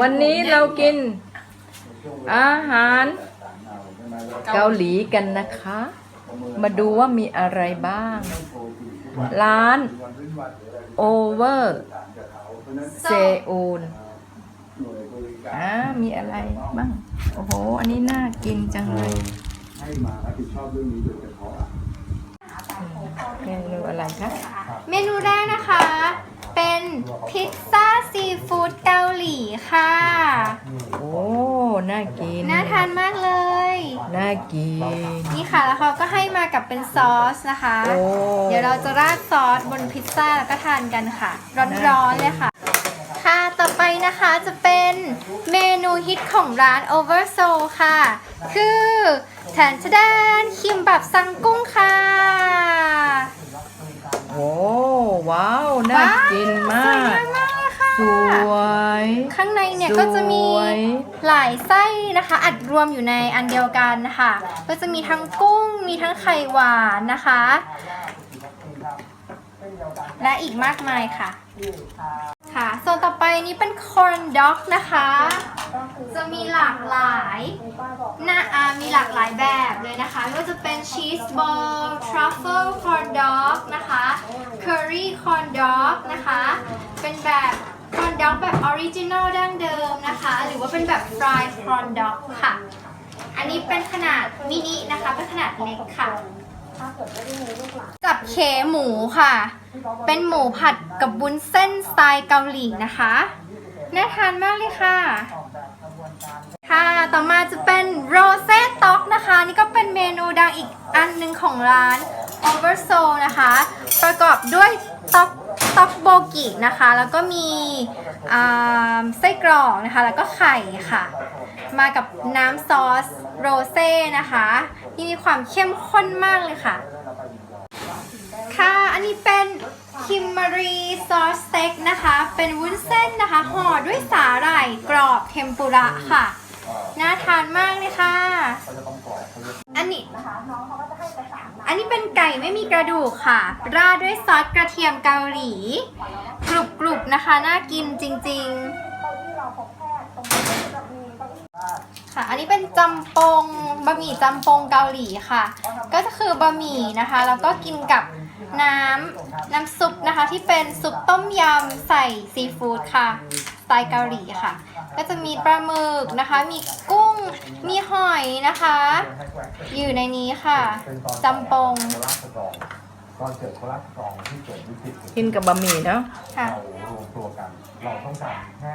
วันนี้เรากิน อาหารเกาหลีกันนะคะ มาดูว่ามีอะไรบ้าง ร้าน Over เซอูลอ่ามีอะไรบ้าง โอ้โห อันนี้น่ากินจังเลยให้มารับผิดชอบเรื่องนี้โดยเฉพาะอะเมนูอะไรคะ เมนูแรกนะคะ เป็นพิซซ่าซีฟู้ดเกาหลีค่ะ โอ้ น่า กิน น่าทานมากเลย น่ากิน นี่ค่ะแล้วเขาก็ให้มากับเป็นซอสนะคะ โอ้ เดี๋ยวเราจะราดซอสบนพิซซ่าแล้วก็ทานกันค่ะ ร้อนๆเลยค่ะ ค่ะต่อไปนะคะจะเป็นเมนูฮิตของร้าน Over Soul ค่ะ คือแทนชะแดนคิมบับซังกุ้งค่ะ โอ้ว้าว น่ากินมาสวยกงามมากเลยค่ะส วย ข้างในเนี่ยก็จะมีหลายไส้นะคะ อัดรวมอยู่ในอันเดียวกันนะคะ ก็จะมีทั้งกุ้ง มีทั้งไข่หวานนะคะ และอีกมากมายค่ะ ค่ะส่วนต่อไปนี้เป็น corn dog นะคะ จะมีหลากหลายหน้าอามีหลากหลายแบบเลยนะคะไม่ว่าจะเป็น cheese ball truffle corn dog นะคะ curry corn dog นะคะ เป็นแบบ corn dog แบบ original ดั้งเดิมนะคะ หรือว่าเป็นแบบ fried corn dog ค่ะ อันนี้เป็นขนาดมินินะคะ เป็นขนาดเล็กค่ะกับเคหมูค่ะ เป็นหมูผัดกับบุ้นเส้นสไตล์เกาหลีนะคะน่าทานมากเลยค่ะ ค่ะ ต่อมาจะเป็นโรเซ่ต็อกนะคะ นี่ก็เป็นเมนูดังอีกอันหนึ่งของร้าน Over s o นะคะ ประกอบด้วยต็อก ต็อกโบกินะคะ แล้วก็มีไส้กรอกนะคะ แล้วก็ไข่ค่ะ มากับน้ำซอสโรเซ่นะคะที่มีความเข้มข้นมากเลยค่ะ ค่ะ อันนี้เป็นคิมมารีซอสสเต็กนะคะ เป็นวุ้นเส้นนะคะห่อด้วยสาหร่ายกรอบเทมปุระค่ะ น่าทานมากเลยค่ะ อันนี้อันนี้เป็นไก่ไม่มีกระดูกค่ะ ราดด้วยซอสกระเทียมเกาหลี กรุบๆนะคะ น่ากินจริง ๆ ค่ะ อันนี้เป็นจำปงบะหมี่จำปงเกาหลีค่ะ ก็จะคือบะหมี่นะคะ แล้วก็กินกับ น้ำน้ำซุปนะคะที่เป็นซุปต้มยำใส่ซีฟู้ดค่ะสไตล์เกาหลีค่ะ ก็จะมีปลาหมึกนะคะ มีกุ้งมีหอยนะคะ อยู่ในนี้ค่ะจำปงโคราชสตรองตอนเกิดโคราชสตรองที่เกิดวิกฤตกินกับบะหมี่เนาะค่ะเรารวมตัวกัน เราต้องการแค่